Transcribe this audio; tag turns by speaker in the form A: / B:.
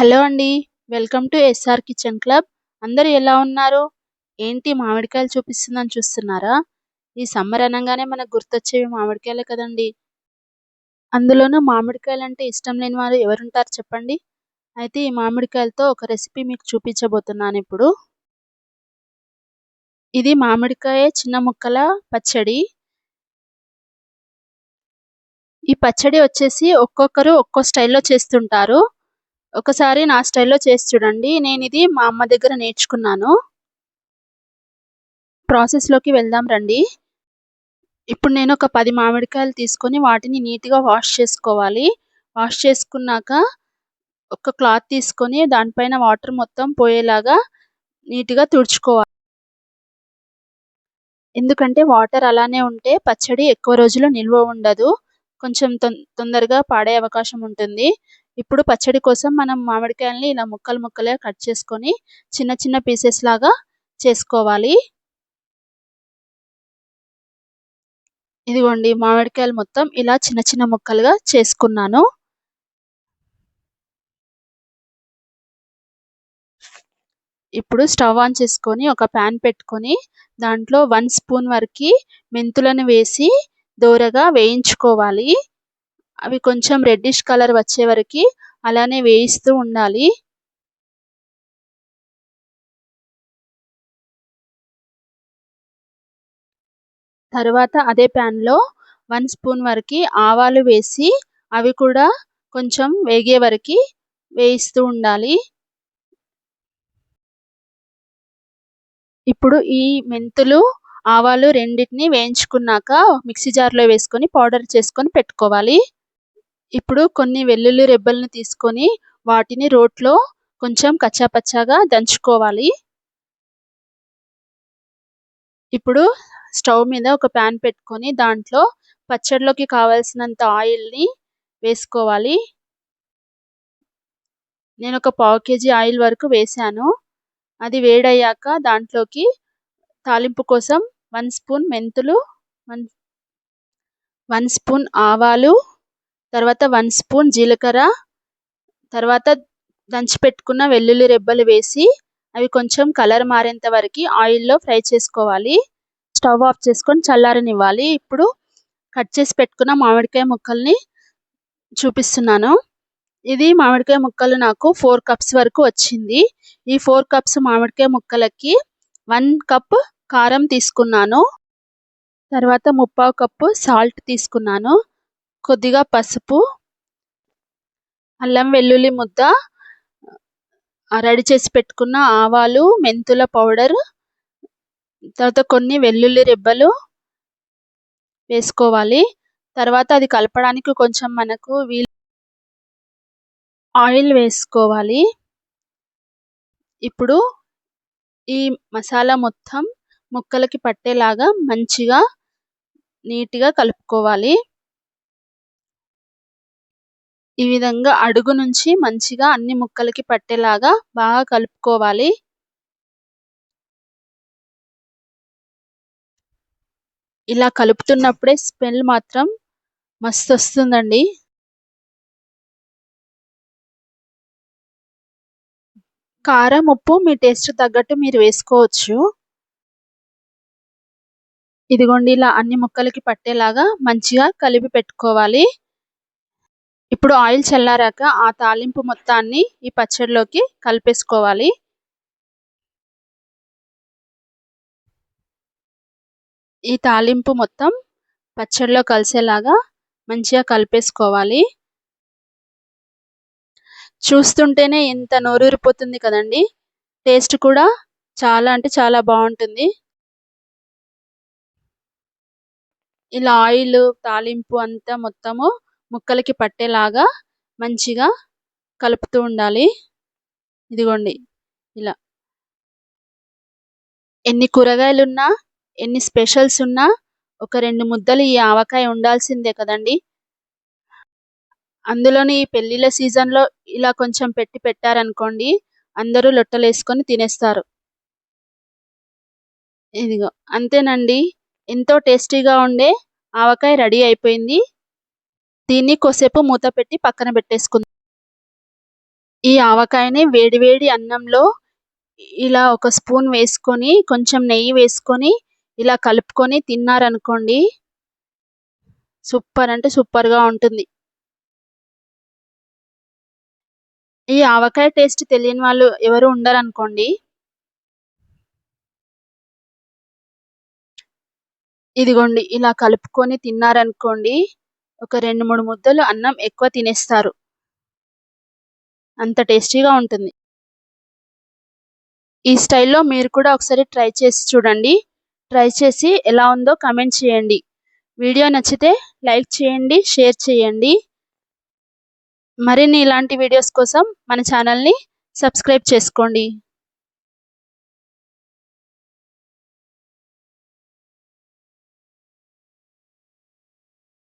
A: Hello అండి. Welcome to SR kitchen club. అందరూ ఎలా ఉన్నారు? ఏంటి మామిడికాయలు చూపిస్తుందని చూస్తున్నారా? ఈ సమ్మర్ అనగానే మనకు గుర్తొచ్చేవి మామిడికాయలే కదండి. అందులోనూ మామిడికాయలు అంటే ఇష్టం లేని వారు ఎవరుంటారు చెప్పండి? అయితే ఈ మామిడికాయలతో ఒక రెసిపీ మీకు చూపించబోతున్నాను ఇప్పుడు. ఇది మామిడికాయ చిన్న ముక్కల పచ్చడి. ఈ పచ్చడి వచ్చేసి ఒక్కొక్కరు ఒక్కో స్టైల్లో చేస్తుంటారు. ఒకసారి నా స్టైల్లో చేసి చూడండి. నేను ఇది మా అమ్మ దగ్గర నేర్చుకున్నాను. ప్రాసెస్లోకి వెళ్దాం రండి. ఇప్పుడు నేను ఒక పది మామిడికాయలు తీసుకొని వాటిని నీట్గా వాష్ చేసుకోవాలి. వాష్ చేసుకున్నాక ఒక క్లాత్ తీసుకొని దానిపైన వాటర్ మొత్తం పోయేలాగా నీట్గా తుడుచుకోవాలి. ఎందుకంటే వాటర్ అలానే ఉంటే పచ్చడి ఎక్కువ రోజులు నిల్వ ఉండదు. కొంచెం తొందరగా పాడే అవకాశం ఉంటుంది. ఇప్పుడు పచ్చడి కోసం మనం మామిడికాయల్ని ఇలా ముక్కలు ముక్కలుగా కట్ చేసుకొని చిన్న చిన్న పీసెస్ లాగా చేసుకోవాలి. ఇదిగోండి మామిడికాయలు మొత్తం ఇలా చిన్న చిన్న ముక్కలుగా చేసుకున్నాను. ఇప్పుడు స్టవ్ ఆన్ చేసుకొని ఒక ప్యాన్ పెట్టుకొని దాంట్లో వన్ స్పూన్ వరకు మెంతులను వేసి దోరగా వేయించుకోవాలి. అవి కొంచెం రెడ్డిష్ కలర్ వచ్చే వరకు అలానే వేయిస్తూ ఉండాలి. తర్వాత అదే ప్యాన్లో వన్ స్పూన్ వరకు ఆవాలు వేసి అవి కూడా కొంచెం వేగే వరకు వేయిస్తూ ఉండాలి. ఇప్పుడు ఈ మెంతులు ఆవాలు రెండింటిని వేయించుకున్నాక మిక్సీ జార్లో వేసుకొని పౌడర్ చేసుకొని పెట్టుకోవాలి. ఇప్పుడు కొన్ని వెల్లుల్లి రెబ్బలను తీసుకొని వాటిని రోట్లో కొంచెం కచ్చాపచ్చాగా దంచుకోవాలి. ఇప్పుడు స్టవ్ మీద ఒక ప్యాన్ పెట్టుకొని దాంట్లో పచ్చడిలోకి కావాల్సినంత ఆయిల్ని వేసుకోవాలి. నేను ఒక పావు కేజీ ఆయిల్ వరకు వేసాను. అది వేడయ్యాక దాంట్లోకి తాలింపు కోసం వన్ స్పూన్ మెంతులు వన్ వన్ స్పూన్ ఆవాలు తర్వాత వన్ స్పూన్ జీలకర్ర తర్వాత దంచి పెట్టుకున్న వెల్లుల్లి రెబ్బలు వేసి అవి కొంచెం కలర్ మారేంత వరకు ఆయిల్లో ఫ్రై చేసుకోవాలి. స్టవ్ ఆఫ్ చేసుకొని చల్లారనివ్వాలి. ఇప్పుడు కట్ చేసి పెట్టుకున్న మామిడికాయ ముక్కల్ని చూపిస్తున్నాను. ఇది మామిడికాయ ముక్కలు నాకు ఫోర్ కప్స్ వరకు వచ్చింది. ఈ ఫోర్ కప్స్ మామిడికాయ ముక్కలకి వన్ కప్ కారం తీసుకున్నాను. తర్వాత ముప్పావు కప్పు సాల్ట్ తీసుకున్నాను. కొద్దిగా పసుపు అల్లం వెల్లుల్లి ముద్ద రెడీ చేసి పెట్టుకున్న ఆవాలు మెంతుల పౌడర్ తర్వాత కొన్ని వెల్లుల్లి రెబ్బలు వేసుకోవాలి. తర్వాత అది కలపడానికి కొంచెం మనకు వీల్ ఆయిల్ వేసుకోవాలి. ఇప్పుడు ఈ మసాలా మొత్తం ముక్కలకి పట్టేలాగా మంచిగా నీట్గా కలుపుకోవాలి. ఈ విధంగా అడుగు నుంచి మంచిగా అన్ని ముక్కలకి పట్టేలాగా బాగా కలుపుకోవాలి. ఇలా కలుపుతున్నప్పుడే స్మెల్ మాత్రం మస్తు వస్తుందండి కారం ఉప్పు మీ టేస్ట్ తగ్గట్టు మీరు వేసుకోవచ్చు. ఇదిగోండి ఇలా అన్ని ముక్కలకి పట్టేలాగా మంచిగా కలిపి పెట్టుకోవాలి. ఇప్పుడు ఆయిల్ చల్లారాక ఆ తాలింపు మొత్తాన్ని ఈ పచ్చడిలోకి కలిపేసుకోవాలి. ఈ తాలింపు మొత్తం పచ్చడిలో కలిసేలాగా మంచిగా కలిపేసుకోవాలి. చూస్తుంటేనే ఎంత నోరూరిపోతుంది కదండి. టేస్ట్ కూడా చాలా అంటే చాలా బాగుంటుంది. ఇలా ఆయిల్ తాలింపు అంతా మొత్తము ముక్కలకి పట్టేలాగా మంచిగా కలుపుతూ ఉండాలి. ఇదిగోండి. ఇలా. ఎన్ని కూరగాయలు ఉన్నా ఎన్ని స్పెషల్స్ ఉన్నా ఒక రెండు ముద్దలు ఈ ఆవకాయ ఉండాల్సిందే కదండి. అందులోని ఈ పెళ్ళిళ్ళ సీజన్లో ఇలా కొంచెం పెట్టి పెట్టారనుకోండి అందరూ లొట్టలేసుకొని తినేస్తారు. ఇదిగో. అంతేనండి. ఎంతో టేస్టీగా ఉండే ఆవకాయ రెడీ అయిపోయింది. దీన్ని కొసేపు మూత పెట్టి పక్కన పెట్టేసుకుందాం. ఈ ఆవకాయని వేడివేడి అన్నంలో ఇలా ఒక స్పూన్ వేసుకొని కొంచెం నెయ్యి వేసుకొని ఇలా కలుపుకొని తిన్నారనుకోండి సూపర్ అంటే సూపర్గా ఉంటుంది. ఈ ఆవకాయ టేస్ట్ తెలియని వాళ్ళు ఎవరు ఉండరు అనుకోండి ఇదిగోండి ఇలా కలుపుకొని తిన్నారనుకోండి ఒక రెండు మూడు ముద్దలు అన్నం ఎక్కువ తినేస్తారు. అంత టేస్టీగా ఉంటుంది. ఈ స్టైల్లో మీరు కూడా ఒకసారి ట్రై చేసి చూడండి. ట్రై చేసి ఎలా ఉందో కమెంట్ చేయండి. వీడియో నచ్చితే లైక్ చేయండి షేర్ చేయండి. మరిన్ని ఇలాంటి వీడియోస్ కోసం మన ఛానల్ని సబ్స్క్రైబ్ చేసుకోండి.